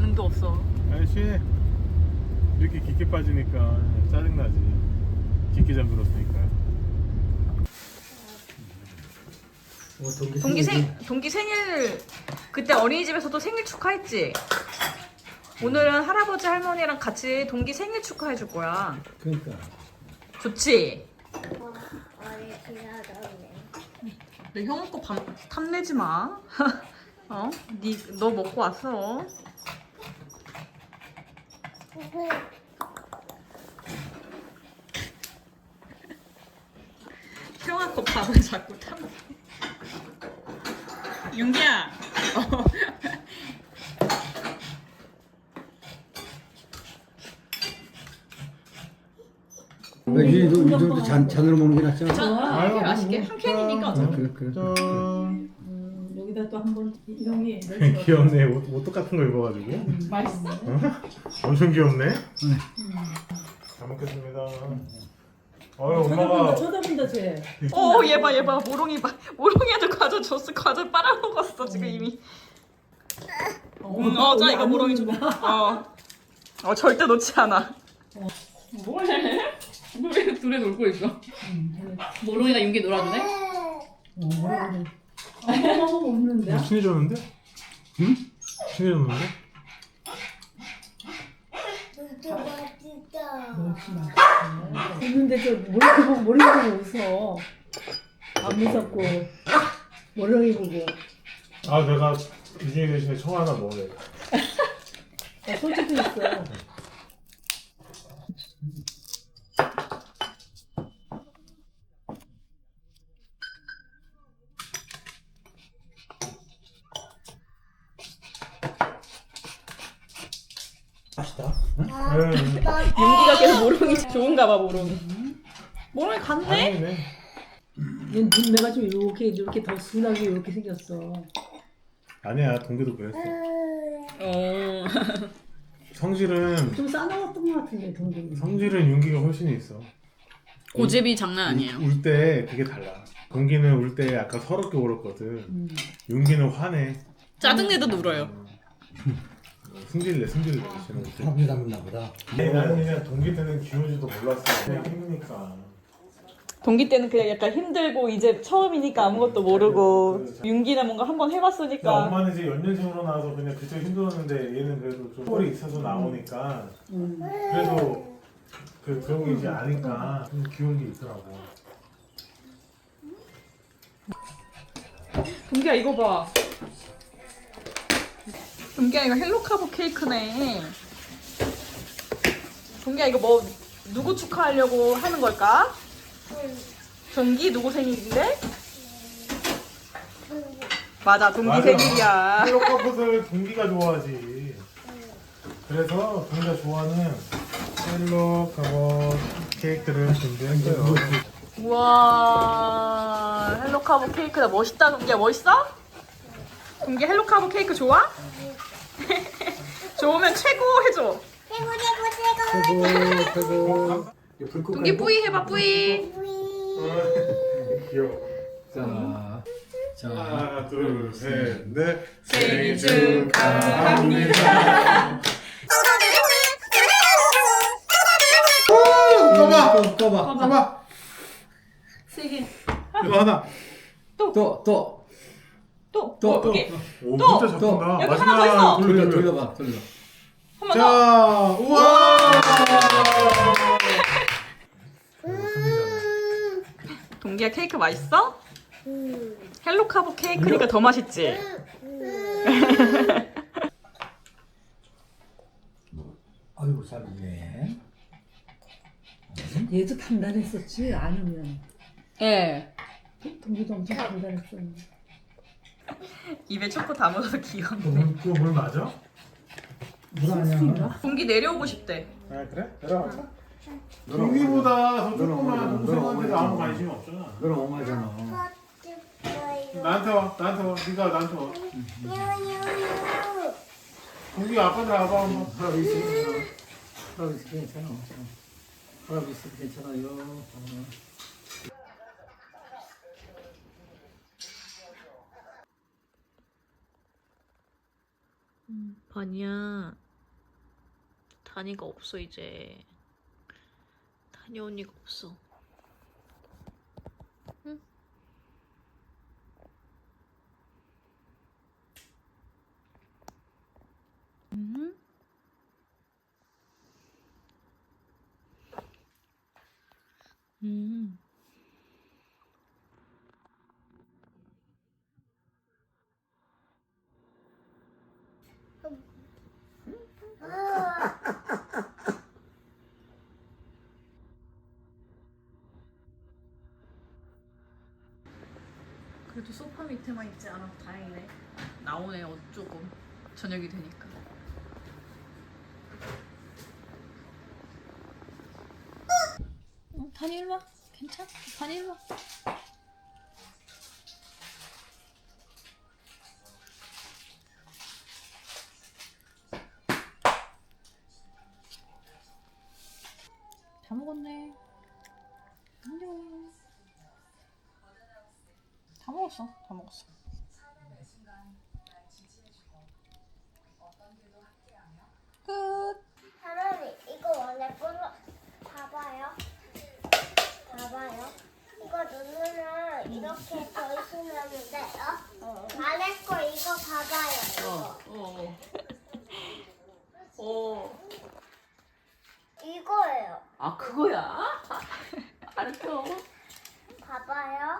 반응도 없어. 아저씨 이렇게 깊게 빠지니까 짜증나지. 깊게 잠들었으니까. 뭐 동기, 생 동기 생일 그때 어린이집에서도 생일 축하했지. 오늘은 할아버지 할머니랑 같이 동기 생일 축하해 줄 거야. 그러니까 좋지? 어리 기다렸네. 너 형은 거 밤, 탐내지 마. 어? 니, 너 먹고 왔어. 형아 거 밥을 자꾸 탐내. 윤기야. 어. 왜 유리도 유리도 잔 잔으로 먹는 게 낫지 않아? 자, 이렇게 맛있게 아유, 한 캔이니까 아, 어차피. 그래 그래. 짠. 음, 여기다 또 한번 이동이 귀엽네. 옷, 옷 똑같은 거 입어가지고. 맛있어. 엄청 귀엽네. 잘 먹겠습니다. 어유 엄마가 쳐다본다 쟤. 오, 얘 봐, 얘 봐. 모롱이 봐. 모롱이한테 과자 줬어. 과자 빨아먹었어, 지금 이미. 음, 어, 자, 이거 모롱이 줘. 어. 어, 절대 놓지 않아. 뭐해? 왜 둘이 놀고 있어? 모롱이가 윤기 놀아주네? 어 머머 없는데? 친해졌는데? 응? 친해졌는데? 웃는데 저 모르고 보고 모르고 웃어. 안 무섭고 모르고 보고. 아 내가 이중에 대신에 청 하나 먹을래. 나 솔직히 있어. 맛있다. 응. 윤기가 계속 모롱이 좋은가 봐, 모롱이. 모롱이 갔네? 얘 눈매가 좀 이렇게 이렇게 더 순하게 이렇게 생겼어. 아니야 동기도 그랬어. 어. 성질은 좀 싸나웠던 것 같은데 동생이. 성질은 윤기가 훨씬 있어. 고집이 장난 아니에요. 울때 그게 달라. 동기는 울 때 약간 서럽게 울었거든. 음. 윤기는 화내. 짜증내도 울어요. 승질내 승질내. 울 때. 사람이 닮았나 보다. 아니, 나는 그냥 동기 때는 기운지도 몰랐어. 그냥 힘드니까. 동기 때는 그냥 약간 힘들고 이제 처음이니까 아무것도 모르고 윤기는 뭔가 한번 그러니까 해봤으니까 엄마는 이제 연년생으로 나와서 그냥 그쪽 힘들었는데 얘는 그래도 좀 꼴이 있어서 나오니까 음. 그래도 그 그런 게 이제 아니까 좀 귀여운 게 있더라고. 동기야 이거 봐 동기야 이거 헬로카보 케이크네 동기야 이거 뭐 누구 축하하려고 하는 걸까? 동기 누구 생일인데? 맞아 동기 맞아. 생일이야 헬로카봇을 동기가 좋아하지. 그래서 동기가 좋아하는 헬로카봇 케이크를 준비했어요. 우와 헬로카보 케이크다 멋있다 동기야 멋있어? 동기 헬로카보 케이크 좋아? 좋으면 최고 해줘 최고 최고 최고. 최고 최고. 동기 뿌이 해봐 뿌이 귀여워. 자, 자. 하나, 둘, 셋, 넷. 생일 축하합니다. 꺼봐! 또 꺼봐. 꺼봐! 세 개 이거 하나. 또 또. 또 또, 또, 또. 여기 오, 또, 진짜 또. 작다. 여기 하나 더 있어. 둘, 돌려 둘, 둘. 돌려봐 돌려. 한 번 더 자, 우와! 동기야 케이크 맛있어? 음. 헬로카보 케이크니까 더 맛있지? 아이고 잘네. 얘도 단단했었지 아니면 예 동기도 엄청 단단했어. 입에 초코 다 묻어서 귀여운데 물, 그거 물 맞아? 물 아니야. 동기 내려오고 싶대 아, 그래? 내려갈까? 동기보다 더 조그만 동생한테도 아무 관심이 없잖아. 너는 엄마잖아. 나한테 와, 나한테 와, 네가 나한테 와. 동기 아빠한테 와봐 한번. 할아버지 있어 괜찮아. 할아버지 있어 괜찮아. 할아버지 있어 괜찮아요. 어. 반이야. 다니가 없어 이제. 다니 언니가 없어. 응? 음? 음. 그래도 소파 밑에만 있지 않아서 다행이네. 나오네 어쩌고 저녁이 되니까. 어, 다니 일로 와. 괜찮아? 다니 일로 와. 다 먹었네. 먹었어. 다 먹었어. 끝. 할머니 이거 원래 불러 봐봐요. 봐봐요. 이거 누르면 이렇게 돌리시면 돼요. 안에 거 이거 봐봐요. 어. 어. 이거예요. 아 그거야? 알았어. 봐봐요.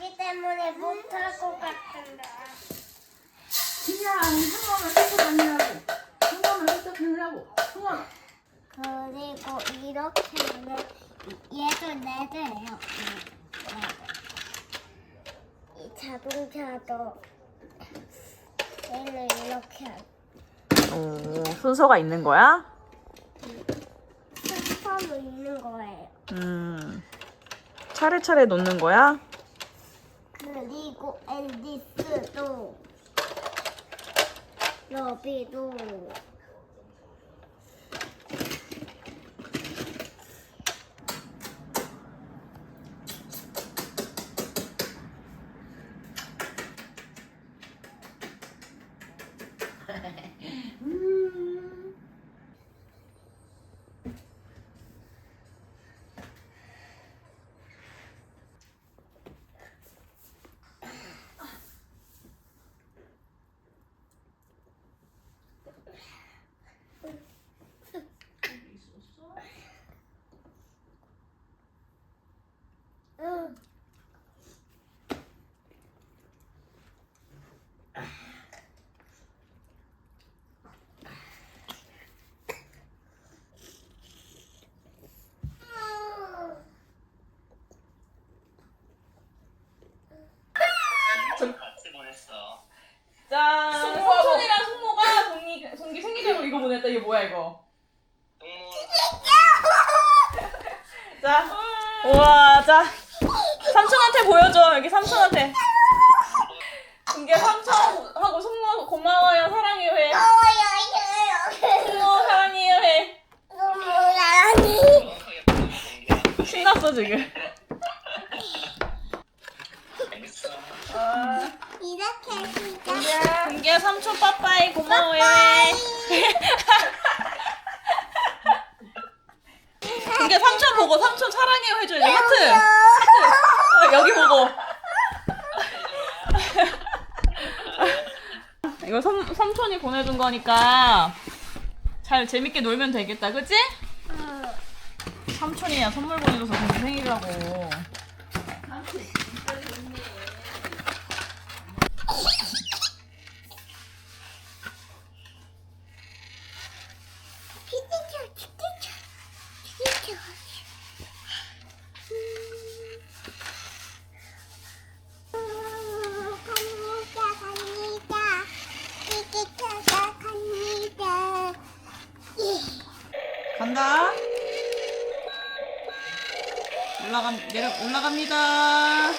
용기 때문에 못할 것 같은데. 그냥 상관을 해서 다니라고. 상관을 해서 다니라고. 상관. 그리고 이렇게 하면 얘도 네 대예요. 이 자동차도 얘는 이렇게 하고 오, 순서가 있는 거야? 스파도 있는 거예요. 음. 차례차례 놓는 거야? 그리고 앨리스도. 러비도 짠! 삼촌이랑 숙모가 동기, 동기 생일자로 이거 보냈다. 이게 뭐야, 이거? 자. 우와, 자. 삼촌한테 보여줘. 여기 삼촌한테. 동기 삼촌하고 숙모 고마워요. 사랑해요. 해. 숙모 사랑해요. 해. 신났어, 지금. 재밌어. 이렇게 시작. 동기야 삼촌 빠빠이 고마워요. 해. 동기야 삼촌 보고 삼촌 사랑해요 해줘야지. 하트. 어, 여기 보고. 이거 삼, 삼촌이 보내준 거니까 잘 재밌게 놀면 되겠다, 그치? 삼촌이야 선물 보내줘서 생일이라고. 피디쳐, 피디쳐, 피디쳐. 갑니다, 갑니다. 피디쳐서 갑니다. 예. 간다. 올라가 내려 올라갑니다.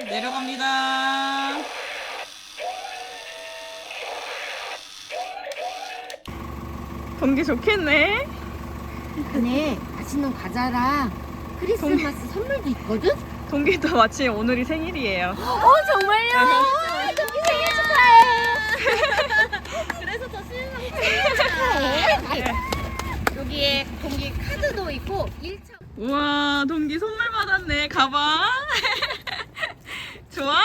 내려갑니다. 동기 좋겠네. 안에 맛있는 과자랑 크리스마스 선물도 있거든? 동기도 마침 오늘이 생일이에요. 어 정말요? 동기 생일 축하해. 그래서 더 신나게 여기에 동기 카드도 있고 1차 우와, 동기 선물 받았네. 가방. 좋아?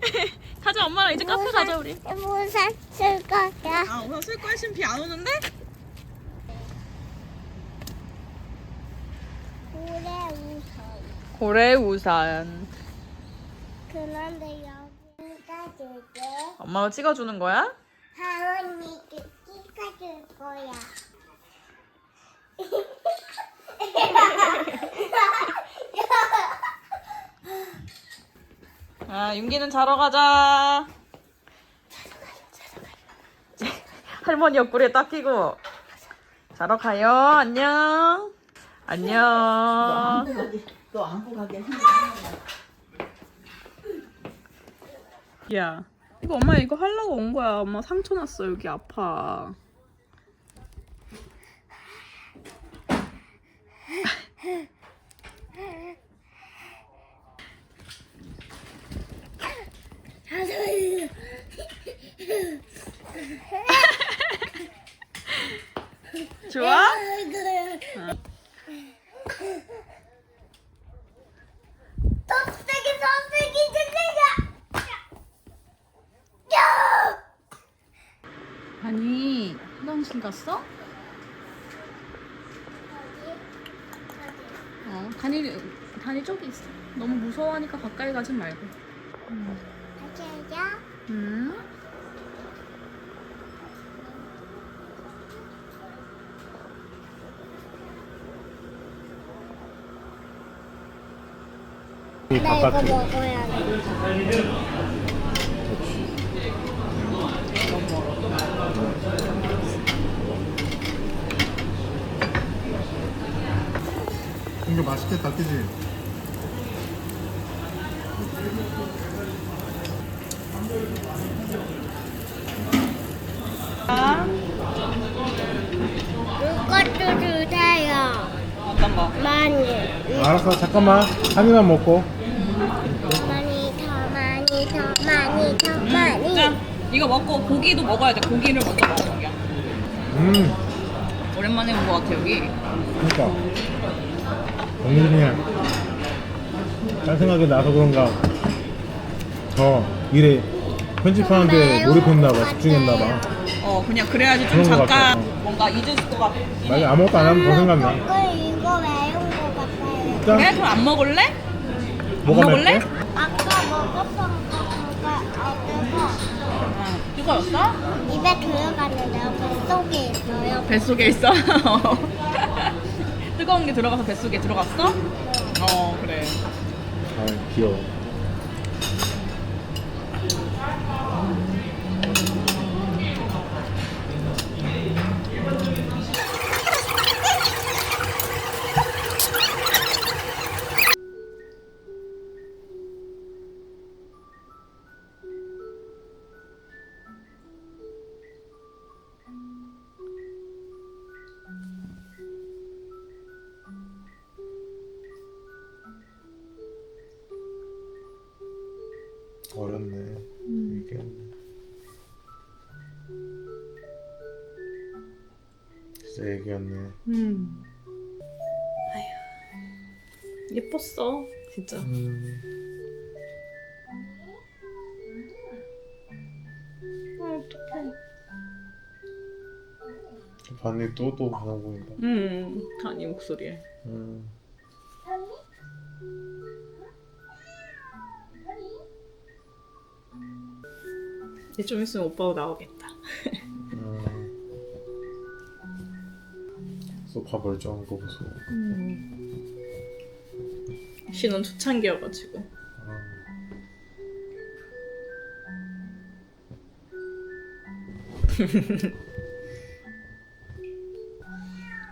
가자, 엄마랑 이제 카페 가자, 우리. 무슨 쓸 거야? 아, 우선 쓸 거야? 지금 비 안 오는데? 고래 우선. 고래 우산. 그런데 여기가 줄게. 엄마가 찍어주는 거야? 하원이께 찍어줄 거야. 아, 윤기는 자러 가자. 할머니 옆구리에 딱 끼고. 자러 가요. 안녕. 안녕. 너 안고 가게. 야, 이거 엄마 이거 하려고 온 거야. 엄마 상처 났어. 여기 아파. 좋아? 더 세게 들리자. 야! 아니 화장실 갔어? 어 단이 단이 저기 있어 너무 무서워하니까 가까이 가진 말고 가자. 음 나 이거 먹어야 돼. 이거 맛있겠다, 그지? 이것도 주세요. 어떤 거? 많이. 알았어, 잠깐만. 한 입만 먹고. 이거 먹고 고기도 먹어야 돼. 고기를 먼저 먹어, 동기야. 음, 오랜만에 온거 같아, 여기. 그니까. 오늘 그냥 딴 생각이 나서 그런가. 저 일에 편집하는데 몰입했나봐, 집중했나봐. 어, 그냥 그래야지 좀 그런 잠깐 같아. 뭔가 잊을 것 해. 만약 아무것도 안 하면 더 생각나. 이거 이거 매운 거 같아요. 일단 그래? 그럼 안 먹을래? 뭐가 먹을래? 아까 먹었던 거웠어? 입에 들어갔는데 뱃속에 있어요. 뱃속에 있어? 뜨거운 게 들어가서 뱃속에 들어갔어? 어, 그래. 아, 귀여워. 진짜 얘기였네. 음. 아휴. 예뻤어, 진짜. 음. 어, 어떡해. 반응이 또또 반응 보인다. 음, 다니 목소리에. 음. 이제 좀 있으면 오빠도 나오겠다. 소파 멀쩡한 거 보소. 신혼 초창기여가지고. 아.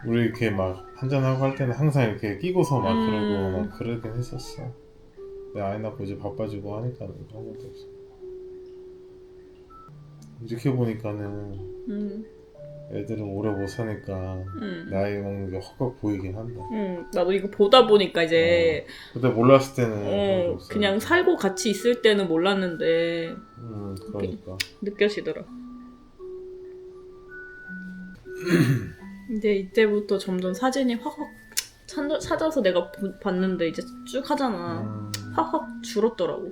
우리 이렇게 막 한잔하고 할 때는 항상 이렇게 끼고서 막 음. 그러고 막 그러긴 했었어. 내 아이 낳고 이제 바빠지고 하니까 그런 것도 없어. 이렇게 보니까는 음. 애들은 오래 못 사니까 응. 나이 먹는 게 헛것 보이긴 한다. 응, 나도 이거 보다 보니까 이제 그때 몰랐을 때는 어. 그냥 살고 같이 있을 때는 몰랐는데 음 그러니까 느껴지더라. 이제 이때부터 점점 사진이 확확 찾- 찾아서 내가 보- 봤는데 이제 쭉 하잖아. 음, 확확 줄었더라고.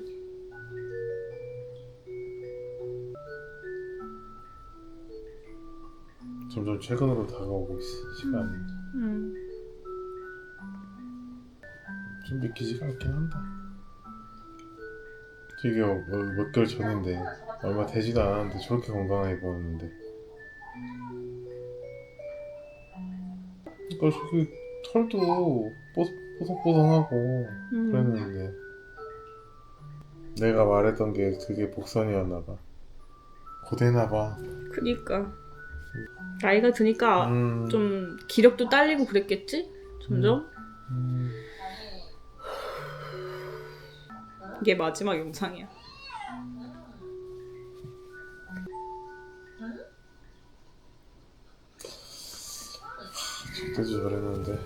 점점 최근으로 다가오고 있어 시간이. 음. 좀 믿기지가 않긴 한다. 되게 어, 어, 몇 개월 전인데 얼마 되지도 않았는데 저렇게 건강해 보였는데. 그러니까 저기 털도 뽀- 뽀송뽀송하고 음. 그랬는데. 내가 말했던 게 그게 복선이었나 봐. 고되나 봐. 그니까 나이가 드니까 음, 좀 기력도 딸리고 그랬겠지? 점점? 음, 이게 마지막 영상이야. 그때도 그랬는데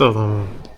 슬프다 너무